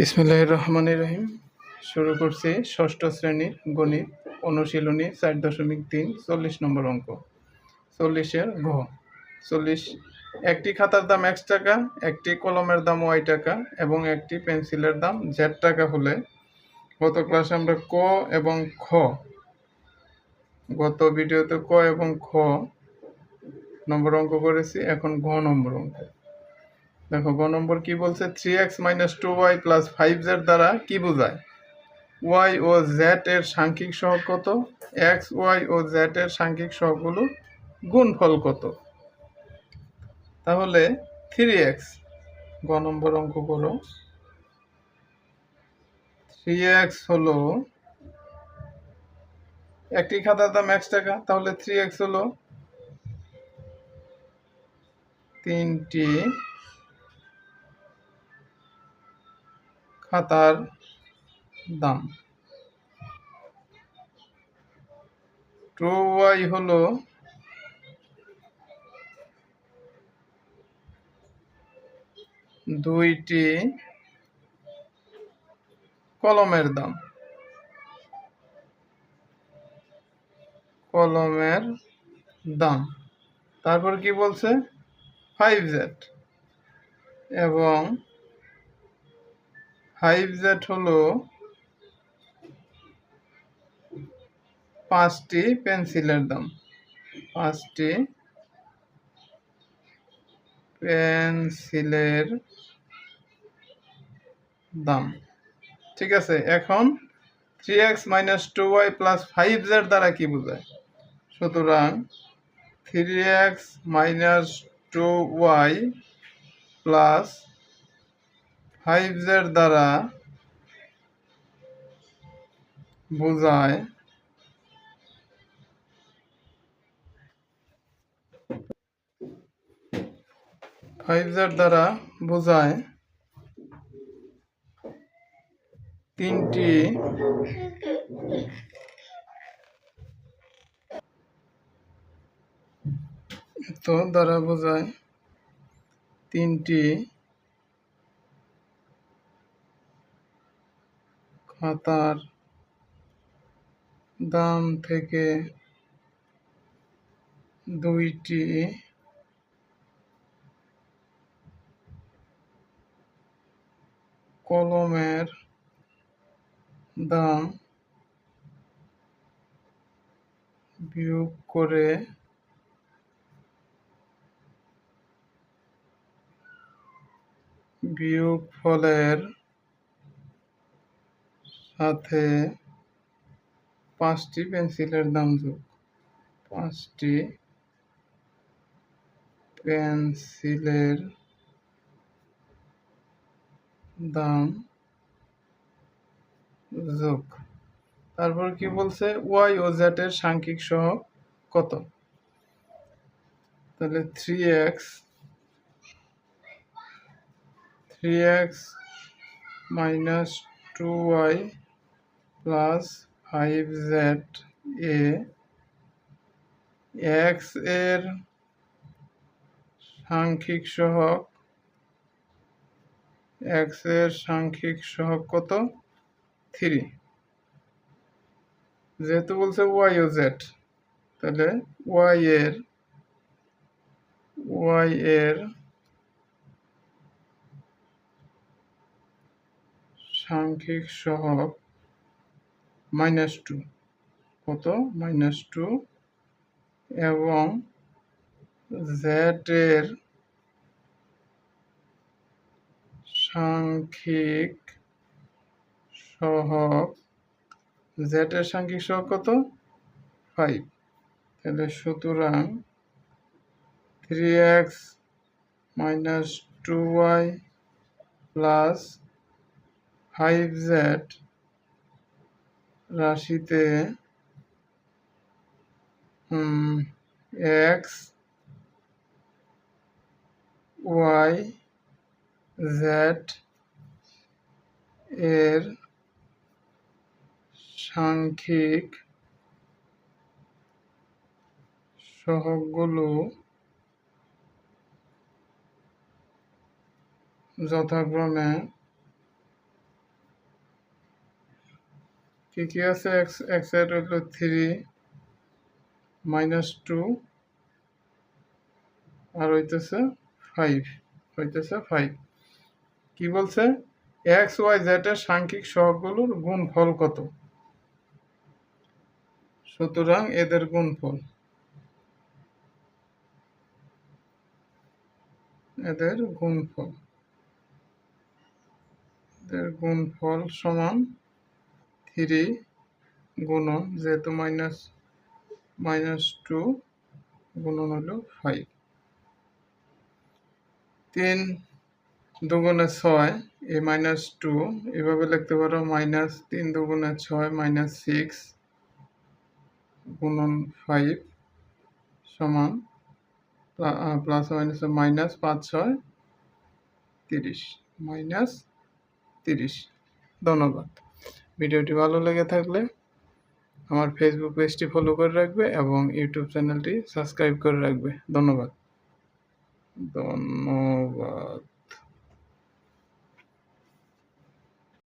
বিসমিল্লাহ রহমান রহিম। শুরু করছি ষষ্ঠ শ্রেণির গণিত, অনুশীলনী চার দশমিক তিন, চল্লিশ নম্বর অঙ্ক। চল্লিশের ঘ। চল্লিশ, একটি খাতার দাম এক্স টাকা, একটি কলমের দাম ওয়াই টাকা এবং একটি পেন্সিলের দাম জেড টাকা হলে গত ক্লাসে আমরা ক এবং খ, গত ভিডিওতে ক এবং খ নম্বর অঙ্ক করেছি, এখন ঘ নম্বর অঙ্ক। দেখো, গ নম্বর কি বলছে? Three x minus two y plus five z দ্বারা কি বোঝায়? ওয়াই ও জেড এর সাংখ্যিক সহগ কত? এক্স ওয়াই ও জেড এর সাংখ্যিক সহগগুলো গুণফল কত? তাহলে থ্রি এক্স গ নম্বর অঙ্ক করো থ্রি এক্স হলো একটি খাতার দাম এক্স টাকা, তাহলে থ্রি এক্স হলো তিনটি খাতার দাম। টু ওয়াই হলো দুইটি কলমের দাম। কলমের দাম। তারপর কি বলছে? ফাইভ জেড এবং ফাইভ জেড হলো পাঁচটি পেন্সিলের দাম। পাঁচটি পেন্সিলের দাম। ঠিক আছে, এখন three x minus two y plus five z দ্বারা কি বোঝায়? সুতরাং three x minus two y plus five z দ্বারা বোঝায় ফাইভ জেড দ্বারা বোঝায় তিনটি তো দ্বারা বোঝায় তিনটি খাতার দাম থেকে দুইটি কলমের দাম বিয়োগ করে বিয়োগ ফলের সাথে পাঁচটি পেন্সিলের দাম যোগ। পাঁচটি পেন্সিলের দাম যোগ। তারপর কি বলছে? ওয়াই ও জেড এর সাংখ্যিক সহ কত? তাহলে three x three x minus two y plus five z এ এক্সের সাংখ্যিক সহগ, এক্সের সাংখ্যিক সহগ কত? থ্রি। যেহেতু বলছে ওয়াই ও জেড, তাহলে ওয়াই এর ওয়াই এর সাংখ্যিক সহগ মাইনাস টু। কত? Minus two. এবং জেড এর সাংখ্যিক সহগ জেড এর সাংখ্যিক সহগ কত? ফাইভ তাহলে সুতরাং three x minus two y plus five z রাশিতে এক্স ওয়াই জেড এর সাংখ্যিক সহগগুলো যথাক্রমে কি কি আছে? এক্স এক্সের হলো থ্রি মাইনাস টু আর হইতেছে ফাইভ হইতেছে ফাইভ কি বলছে? এক্স ওয়াই জেড এর সাংখ্যিক সহগগুলোর গুণফল কত? সুতরাং এদের গুণফল। এদের গুণফল। এদের গুণফল সমান থ্রি গুণন যেহেতু মাইনাস মাইনাস টু গুণন হলো ফাইভ তিন দুগুণে ছয় এ মাইনাস টু এভাবে লিখতে পারো মাইনাস তিন দুগুণে ছয় মাইনাস সিক্স গুণন ফাইভ সমান প্লাস মাইনাস মাইনাস পাঁচ, ছয়, তিরিশ মাইনাস তিরিশ। ধন্যবাদ। ভিডিওটি ভালো লেগে থাকলে আমার ফেসবুক পেজটি ফলো করে রাখবে এবং ইউটিউব চ্যানেলটি সাবস্ক্রাইব করে রাখবে। ধন্যবাদ। ধন্যবাদ।